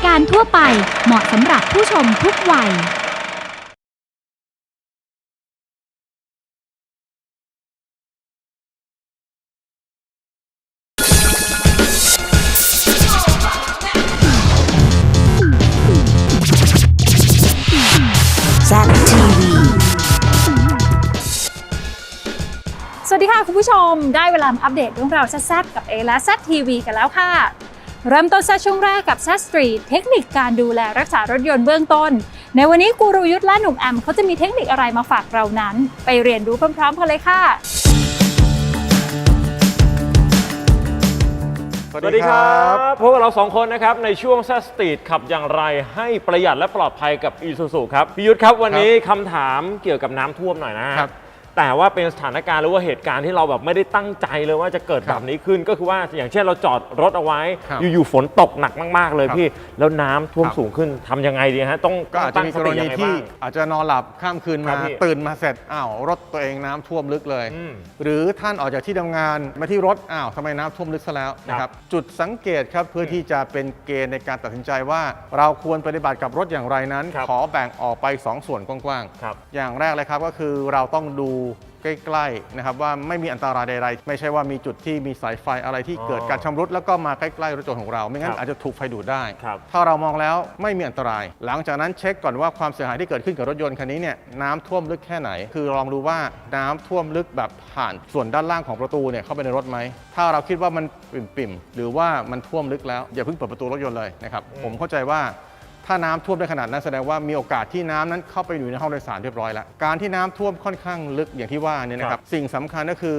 ายการทั่วไปเหมาะสำหรับผู้ชมทุกวัยแซดทีวีสวัสดีค่ะ คุณผู้ชมได้เวลามาอัปเดตเรื่องราวแซ่บๆกับเอและแซดทีวีกันแล้วค่ะ เริ่มต้นแซดช่วงแรกกับแซดสตรีทเทคนิคการดูแลรักษารถยนต์เบื้องต้น ในวันนี้กูรูยุทธและหนุ่มแอมเขาจะมีเทคนิคอะไรมาฝากเรานั้น ไปเรียนรู้พร้อมๆกันเลยค่ะ สวัสดีครับพวกบเราสองคนนะครับในช่วงแซสตีดขับอย่างไรให้ประหยัดและปลอดภัยกับ e s u s u ครับพี่ยุทธครับวันนี้คำถามเกี่ยวกับน้ำท่วมหน่อยนะฮะครับ แต่ว่าเป็นสถานการณ์หรือว่าเหตุการณ์ที่เราแบบไม่ได้ตั้งใจเลยว่าจะเกิดคแบรับบนี้ขึ้นก็คือว่าอย่างเช่นเราจอดรถเอาไว้ ครับอยู่ๆฝนตกหนักมากๆเลยครับพี่ แล้วน้ำท่วมครับ สูงขึ้นทำยังไงดีฮะต้องก็อาจจะมีกรณีตั้งสติยังไงที่บ้าง อาจจะนอนหลับข้ามคืนครัมา บพี่ตื่นมาเสร็จอ้าวรถตัวเองน้ำท่วมลึกเลย อืมหรือท่านออกจากที่ทำงานมาที่รถอ้าวทำไมน้ำท่วมลึกซะแล้วนะคครัรับบจุดสังเกตครับเพื่อที่จะเป็นเกณฑ์ในการตัดสินใจว่า เราควรปฏิบัติกับรถอย่างไรนั้น ครับขอแบ่งออกไป 2 ส่วนกว้างๆครับอย่างแรกเลยครับก็คือเราต้องดู ใกล้ๆนะครับว่าไม่มีอันตรายใดๆ ไม่ใช่ว่ามีจุดที่มีสายไฟอะไรที่อ๋อเกิดการชำรุดแล้วก็มาใกล้ๆรถยนต์ของเรา ไม่งั้ครันบอาจจะถูกไฟดูดได้ ครับ ถ้าเรามองแล้วไม่มีอันตราย หลังจากนั้นเช็คก่อนว่าความเสียหายที่เกิดขึ้นกับรถยนต์คันนี้เนี่ยน้ำท่วมลึกแค่ไหน คือลองดูว่าน้ำท่วมลึกแบบผ่านส่วนด้านล่างของประตูเนี่ยเข้าไปในรถไหม ถ้าเราคิดว่ามันปิ่มๆหรือว่ามันท่วมลึกแล้วอย่าเพิ่งเปิดประตูรถยนต์เลยนะครับผมเข้าใจว่า ถ้าน้ำท่วมได้ขนาดนั้นแสดงว่ามีโอกาสที่น้ำนั้นเข้าไปอยู่ในห้องโดยสารเรียบร้อยแล้ว การที่น้ำท่วมค่อนข้างลึกอย่างที่ว่าเนี่ยนะครับ สิ่งสำคัญก็คือ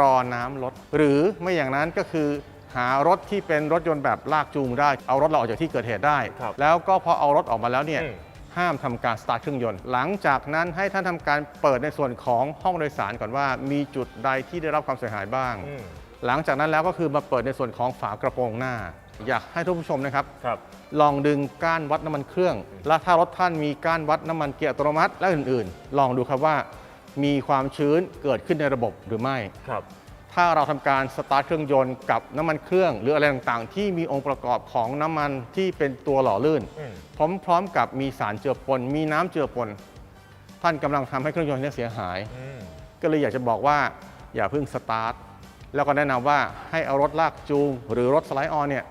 รอน้ำลด หรือไม่อย่างนั้นก็คือหารถที่เป็นรถยนต์แบบลากจูงได้ เอารถเราออกจากที่เกิดเหตุได้ครับแล้วก็พอเอารถออกมาแล้วเนี่ยอืมห้ามทำการสตาร์ทเครื่องยนต์ หลังจากนั้นให้ท่านทำการเปิดในส่วนของห้องโดยสารก่อนว่า มีจุดใดที่ได้รับความเสียหายบ้างอืมหลังจากนั้นแล้วก็คือมาเปิดในส่วนของฝากระโปรงหน้า อยากให้ทุกผู้ชมนะครับ ครับ ลองดึงก้านวัดน้ำมันเครื่อง และถ้ารถท่านมีก้านวัดน้ำมันเกียร์อัตโนมัติและอื่นๆ ลองดูครับว่า มีความชื้นเกิดขึ้นในระบบหรือไม่ ครับ ถ้าเราทำการสตาร์ทเครื่องยนต์กับน้ำมันเครื่อง หรืออะไรต่างๆ ที่มีองค์ประกอบของน้ำมันที่เป็นตัวหล่อลื่น อืม พร้อมๆกับมีสารเจือปน มีน้ำเจือปน ท่านกำลังทำให้เครื่องยนต์เนี่ยเสียหาย อืม ก็เลยอยากจะบอกว่าอย่าเพิ่งสตาร์ท แล้วก็แนะนำว่าให้เอารถลากจูง หรือรถสไลด์ออนเนี่ย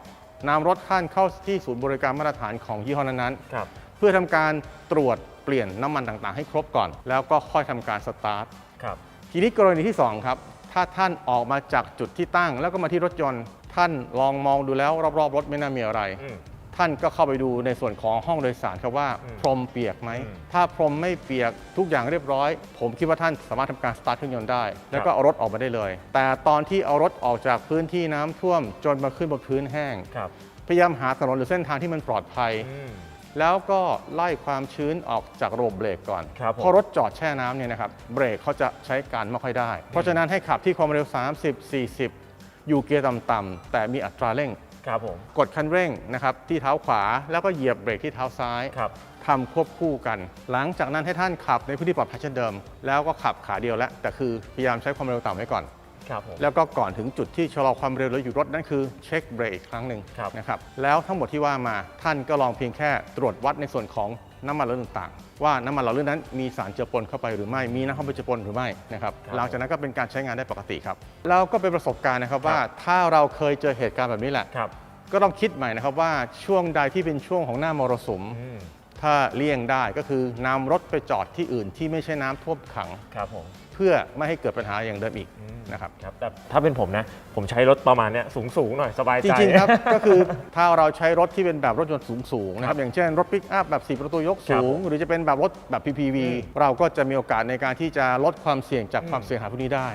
นำรถท่านเข้าที่ศูนย์บริการมาตรฐานของยี่ห้อนั้นๆครับเพื่อทำการตรวจเปลี่ยนน้ำมันต่างๆ ให้ครบก่อน แล้วก็ค่อยทำการสตาร์ท ครับ ทีนี้กรณีที่ 2 ครับ ถ้าท่านออกมาจากจุดที่ตั้ง แล้วก็มาที่รถยนต์ ท่านลองมองดูแล้วรอบๆรถไม่น่ามีอะไร อืม ท่านก็เข้าไปดูในส่วนของห้องโดยสารครับว่าอืมพรมเปียกไหม อืมถ้าพรมไม่เปียกทุกอย่างเรียบร้อย ผมคิดว่าท่านสามารถทำการสตาร์ทเครื่องยนต์ได้ แล้วก็เอารถออกมาได้เลย แต่ตอนที่เอารถออกจากพื้นที่น้ำท่วมจนมาขึ้นบนพื้นแห้ง ครับพยายามหาถนนหรือเส้นทางที่มันปลอดภัย อืม แล้วก็ไล่ความชื้นออกจากระบบเบรกก่อนครับผม เพราะรถจอดแช่น้ำเนี่ยนะครับเบรกเขาจะใช้การไม่ค่อยได้ เพราะฉะนั้นให้ขับที่ความเร็ว 30 40 อยู่เกียร์ต่ำๆแต่มีอัตราเร่ง ครับผมกดคันเร่งนะครับที่เท้าขวาแล้วก็เหยียบเบรกที่เท้าซ้ายครับ ทำควบคู่กัน หลังจากนั้นให้ท่านขับในพื้นที่ปลอดภัยเช่นเดิม แล้วก็ขับขาเดียวแล้วแต่คือพยายามใช้ความเร็วต่ำไว้ก่อน ครับผม แล้วก็ก่อนถึงจุดที่ชะลอความเร็วแล้วอยู่รถนั่นคือเช็คเบรกอีกครั้งหนึ่งครับ นะครับแล้วทั้งหมดที่ว่ามาท่านก็ลองเพียงแค่ตรวจวัดในส่วนของ น้ำมันหล่อลื่นต่างๆ ว่าน้ำมันหล่อลื่นนั้นมีสารเจือปนเข้าไปหรือไม่มีน้ำเข้าไปเจือปนหรือไม่นะครับครับหลังจากนั้นก็เป็นการใช้งานได้ปกติครับแล้วก็เป็นประสบการณ์นะครับว่าครับถ้าเราเคยเจอเหตุการณ์แบบนี้แหละครับก็ต้องคิดใหม่นะครับว่าช่วงใดที่เป็นช่วงของหน้ามรสุมอืม ถ้าเลี่ยงได้ก็คือนำรถไปจอดที่อื่นที่ไม่ใช่น้ำท่วมขัง ครับผมเพื่อไม่ให้เกิดปัญหาอย่างเดิมอีกอืมนะครับครับแต่ถ้าเป็นผมนะ ผมใช้รถประมาณเนี้ยสูงสูงๆหน่อยสบายจใจริงๆครับ ก็คือถ้าเราใช้รถที่เป็นแบบรถยนต์สูงๆนะครับอย่างเช่นรถปิกอัพแบบ 4 ประตูยกสูง หรือจะเป็นแบบรถแบบ PPV อืมเราก็จะมีโอกาสในการที่จะลดความเสี่ยงจากความเสียหายพวกนี้ได้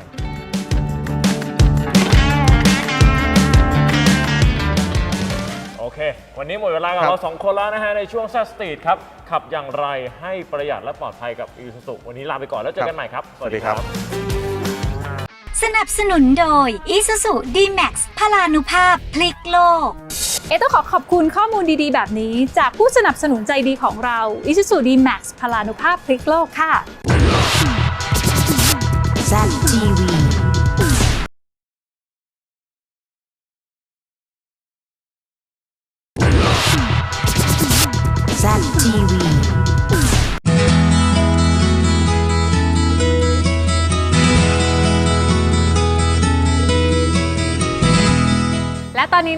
อเค วันนี้หมดเวลากับครับ เราสองคนแล้วนะฮะ ในช่วงแซสตีดครับ ขับอย่างไรให้ประหยัดและปลอดภัยกับอีซูซุวันนี้ลาไปก่อนแล้วเจอกันใหม่ครับ สวัสดีครับ สนับสนุนโดย Isuzu D-Max พลานุภาพพลิกโลก เอะต้องขอขอบคุณข้อมูลดีๆ แบบนี้ จากผู้สนับสนุนใจดีของเรา Isuzu D-Max พลานุภาพพลิกโลกค่ะ แซดทีวี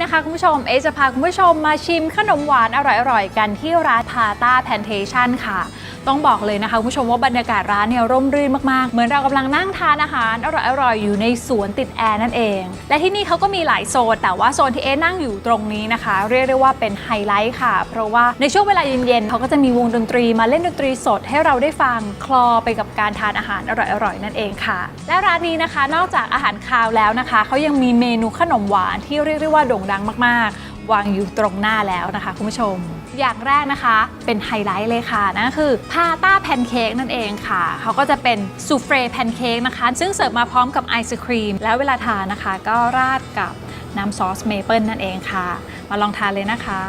นะคะคุณผู้ชม เอจะพาคุณผู้ชมมาชิมขนมหวานอร่อยๆ กันที่ร้านพาต้าแพนเทชันค่ะ ต้องบอกเลยนะคะคุณผู้ชมว่าบรรยากาศร้านเนี่ยร่มรื่นมากๆ เหมือนเรากำลังนั่งทานอาหารอร่อยๆ อยู่ในสวนติดแอร์นั่นเอง และที่นี่เขาก็มีหลายโซน แต่ว่าโซนที่เอนั่งอยู่ตรงนี้นะคะ เรียกได้ว่าเป็นไฮไลท์ค่ะ เพราะว่าในช่วงเวลาเย็นๆเขาก็จะมีวงดนตรีมาเล่นดนตรีสดให้เราได้ฟังคลอไปกับการทานอาหารอร่อยๆนั่นเองค่ะ และร้านนี้นะคะนอกจากอาหารคาวแล้วนะคะเขายังมีเมนูขนมหวานที่เรียกได้ว่าโด่งดังมาก ๆ วางอยู่ตรงหน้าแล้วนะคะคุณผู้ชม อย่างแรกนะคะเป็นไฮไลท์เลยค่ะนั่นคือพาต้าแพนเค้กนั่นเองค่ะ เขาก็จะเป็นซูเฟรแพนเค้กนะคะ ซึ่งเสิร์ฟมาพร้อมกับไอศครีม แล้วเวลาทานนะคะ ก็ราดกับน้ำซอสเมเปิลนั่นเองค่ะ มาลองทานเลยนะคะ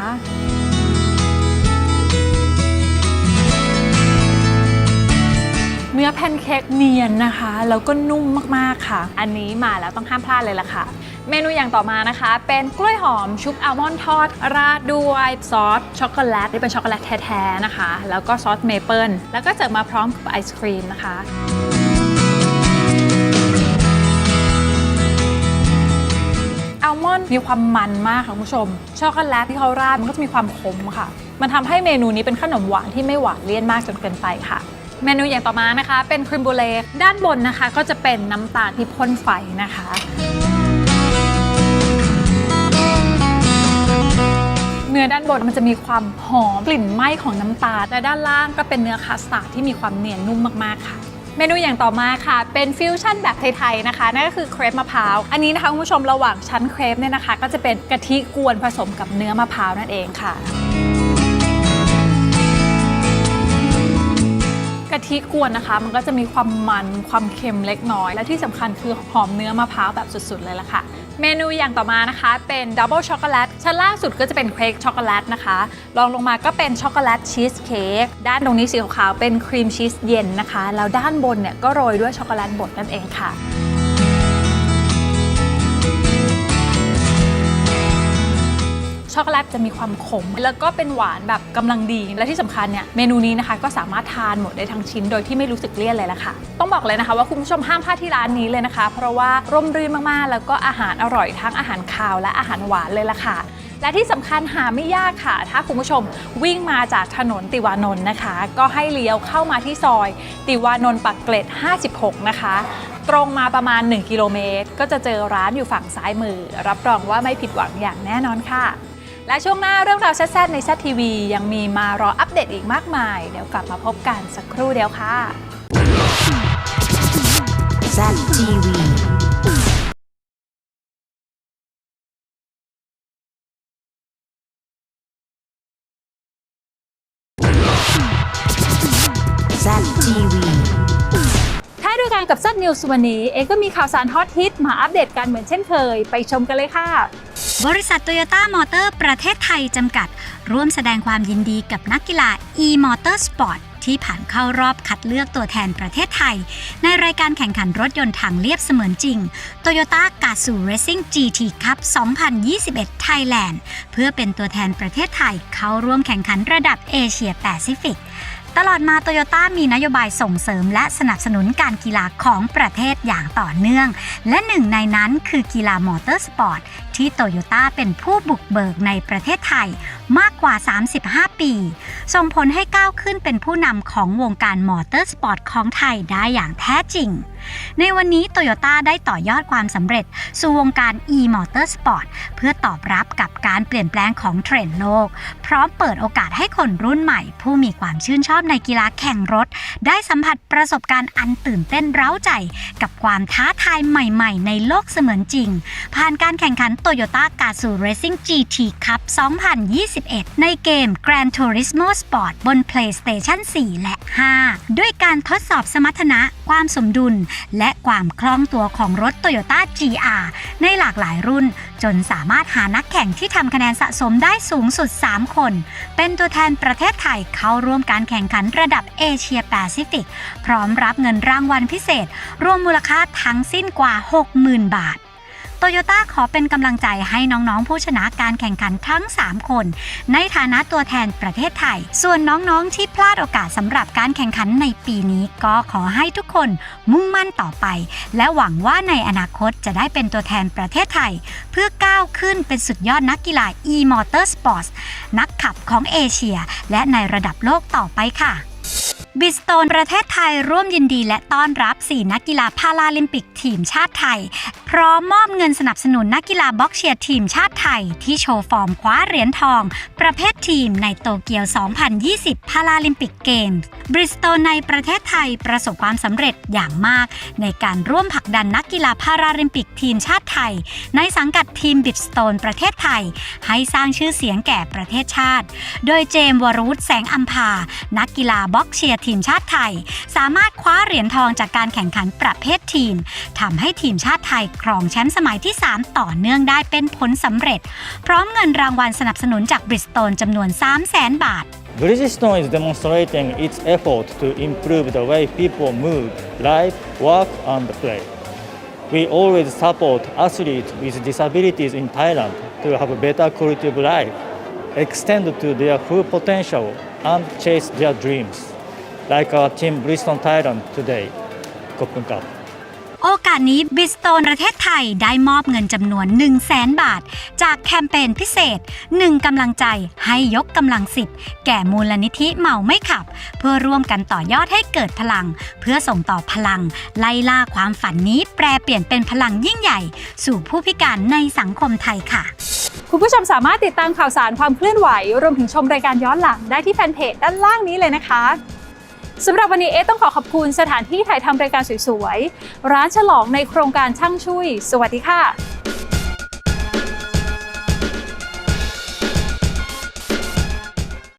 เนื้อแพนเค้กเนียนนะคะ แล้วก็นุ่มมาก ๆ ค่ะ อันนี้มาแล้วต้องห้ามพลาดเลยล่ะค่ะ เมนูอย่างต่อมานะคะ เป็นกล้วยหอมชุบอัลมอนด์ทอด ราดด้วยซอสช็อกโกแลตที่เป็นช็อกโกแลตแท้ๆนะคะ แล้วก็ซอสเมเปิลแล้วก็เสิร์ฟมาพร้อมกับไอศครีมนะคะอัลมอนด์มีความมันมากค่ะคุณผู้ชม ช็อกโกแลตที่เขาราดมันก็จะมีความขมค่ะ มันทำให้เมนูนี้เป็นขนมหวานที่ไม่หวานเลี่ยนมากจนเกินไปค่ะ เมนูอย่างต่อมานะคะ เป็นครีมบูเล่ด้านบนนะคะ ก็จะเป็นน้ำตาลที่พ่นไฟนะคะ เนื้อด้านบนมันจะมีความหอมกลิ่นไหม้ของน้ำตาลและด้านล่างก็เป็นเนื้อคัสตาร์ดที่มีความเนียนนุ่มมากๆค่ะเมนูอย่างต่อมาค่ะ เป็นฟิวชั่นแบบไทย ๆ นะคะ นั่นก็คือเครปมะพร้าว อันนี้นะคะคุณผู้ชมระหว่างชั้นเครปเนี่ยนะคะ ก็จะเป็นกะทิกวนผสมกับเนื้อมะพร้าวนั่นเองค่ะ กะทิกวนนะคะ มันก็จะมีความมันความเค็มเล็กน้อย และที่สำคัญคือหอมเนื้อมะพร้าวแบบสุดๆเลยล่ะค่ะ เมนูอย่างต่อมานะคะเป็นดับเบิลช็อกโกแลตชั้นล่างสุดก็จะเป็นเค้กช็อกโกแลตนะคะรองลงมาก็เป็นช็อกโกแลตชีสเค้กด้านตรงนี้สีขาวเป็นครีมชีสเย็นนะคะ แล้วด้านบนเนี่ยก็โรยด้วยช็อกโกแลตบดนั่นเองค่ะ ช็อกโกแลตจะมีความขม แล้วก็เป็นหวานแบบกำลังดี และที่สำคัญเนี่ยเมนูนี้นะคะก็สามารถทานหมดได้ทั้งชิ้นโดยที่ไม่รู้สึกเลี่ยนเลยละค่ะ ต้องบอกเลยนะคะว่าคุณผู้ชมห้ามพลาดที่ร้านนี้เลยนะคะ เพราะว่าร่มรื่นมากๆ แล้วก็อาหารอร่อยทั้งอาหารคาวและอาหารหวานเลยละค่ะและที่สำคัญหาไม่ยากค่ะ ถ้าคุณผู้ชมวิ่งมาจากถนนติวานนท์นะคะ ก็ให้เลี้ยวเข้ามาที่ซอย ติวานนท์ปักเกร็ด 56 นะคะ ตรงมาประมาณ 1 กิโลเมตร ก็จะเจอร้านอยู่ฝั่งซ้ายมือ รับรองว่าไม่ผิดหวังอย่างแน่นอนค่ะ และช่วงหน้าเรื่องราวแซ่บๆในแซทีวียังมีมารออัปเดตอีกมากมาย เดี๋ยวกลับมาพบกันสักครู่เดียวค่ะ Z TV Z TV ท้า ด้วยกันกับซัดนิวส์วันนี้ เอก็มีข่าวสารฮอตฮิตมาอัปเดตกันเหมือนเช่นเคย ไปชมกันเลยค่ะ บริษัทโตโยต้ามอเตอร์ประเทศไทยจำกัด ร่วมแสดงความยินดีกับนักกีฬา e-motorsport ที่ผ่านเข้ารอบคัดเลือกตัวแทนประเทศไทย ในรายการแข่งขันรถยนต์ทางเรียบเสมือนจริง Toyota g a z o Racing GT Cup 2021 Thailand เพื่อเป็นตัวแทนประเทศไทยเข้าร่วมแข่งขันระดับเอเชียแปซิฟิก ตลอดมาโตโยต้ามีนโยบายส่งเสริมและสนับสนุนการกีฬาของประเทศอย่างต่อเนื่อง และหนึ่งในนั้นคือกีฬามอเตอร์สปอร์ตที่โตโยต้าเป็นผู้บุกเบิกในประเทศไทยมากกว่า 35 ปี ส่งผลให้ก้าวขึ้นเป็นผู้นำของวงการมอเตอร์สปอร์ตของไทยได้อย่างแท้จริง ในวันนี้โตโยต้าได้ต่อยอดความสำเร็จ สู่วงการ e-motorsport เพื่อตอบรับกับการเปลี่ยนแปลงของเทรนด์โลก พร้อมเปิดโอกาสให้คนรุ่นใหม่ ผู้มีความชื่นชอบในกีฬาแข่งรถ ได้สัมผัสประสบการณ์อันตื่นเต้นเร้าใจ กับความท้าทายใหม่ๆ ในโลกเสมือนจริง ผ่านการแข่งขัน Toyota g a z o Racing GT Cup 2021 ในเกม Gran Turismo Sport บน PlayStation 4 และ 5 ด้วยการทดสอบสมรรถนะ ความสมดุล และความคล่องตัวของรถ Toyota GR ในหลากหลายรุ่น จนสามารถหานักแข่งที่ทำคะแนนสะสมได้สูงสุด 3 คน เป็นตัวแทนประเทศไทยเข้าร่วมการแข่งขันระดับเอเชียแปซิฟิก พร้อมรับเงินรางวัลพิเศษ รวมมูลค่าทั้งสิ้นกว่า 60,000 บาท โตโยต้าขอเป็นกำลังใจให้น้องๆ ผู้ชนะการแข่งขันทั้ง 3 คน ในฐานะตัวแทนประเทศไทย ส่วนน้องๆ ที่พลาดโอกาสสำหรับการแข่งขันในปีนี้ ก็ขอให้ทุกคนมุ่งมั่นต่อไป และหวังว่าในอนาคตจะได้เป็นตัวแทนประเทศไทย เพื่อก้าวขึ้นเป็นสุดยอดนักกีฬา e-motor sports นักขับของเอเชีย และในระดับโลกต่อไปค่ะ บิสโตนประเทศไทยร่วมยินดีและต้อนรับ 4 นักกีฬาพาราลิมปิกทีมชาติไทย พร้อมมอบเงินสนับสนุนนักกีฬาบ็อกเชียร์ทีมชาติไทย ที่โชว์ฟอร์มคว้าเหรียญทอง ประเภททีมในโตเกียว 2020 พาราลิมปิกเกมส์บริสโตนในประเทศไทยประสบความสำเร็จอย่างมาก ในการร่วมผลักดันนักกีฬาพาราลิมปิกทีมชาติไทย ในสังกัดทีมบิสโตนประเทศไทย ให้สร้างชื่อเสียงแก่ประเทศชาติ โดยเจมส์วรุษแสงอัมพานักกีฬาบ็อกเชียร์ทีมชาติไทย สามารถคว้าเหรียญทองจากการแข่งขันประเภททีมทำให้ทีมชาติไทยครองแชมป์สมัยที่ 3 ต่อเนื่องได้เป็นผลสำเร็จ พร้อมเงินรางวัลสนับสนุนจากบริสโตนจำนวน 3 0 0 0 0 0 บาท Bridgestone is demonstrating its effort to improve the way people move, live, work, and play. We always support athletes with disabilities in Thailand to have a better quality of life, extend to their full potential, and chase their dreams, like our team Bridgestone Thailand today. ขอบคุณครับโอกาสนี้บิสโตนประเทศไทยได้มอบเงินจำนวน 1 0 0 0 0แบาท จากแคมเปญพิเศษ 1กำลังใจให้ยกกำลังสิบแก่มูลนิธิเมาไม่ขับ เพื่อร่วมกันต่อยอดให้เกิดพลัง เพื่อส่งต่อพลัง ไล่ล่าความฝันนี้แปลเปลี่ยนเป็นพลังยิ่งใหญ่ สู่ผู้พิการในสังคมไทยค่ะ คุณผู้ชมสามารถติดตามข่าวสารความเคลื่อนไหว รวมถึงชมรายการย้อนหลังได้ที่แฟนเพจด้านล่างนี้เลยนะคะ สำหรับวันนี้เอต้องขอขอบคุณสถานที่ถ่ายทำรายการสวยๆ ร้านฉลองในโครงการช่างช่วย สวัสดีค่ะ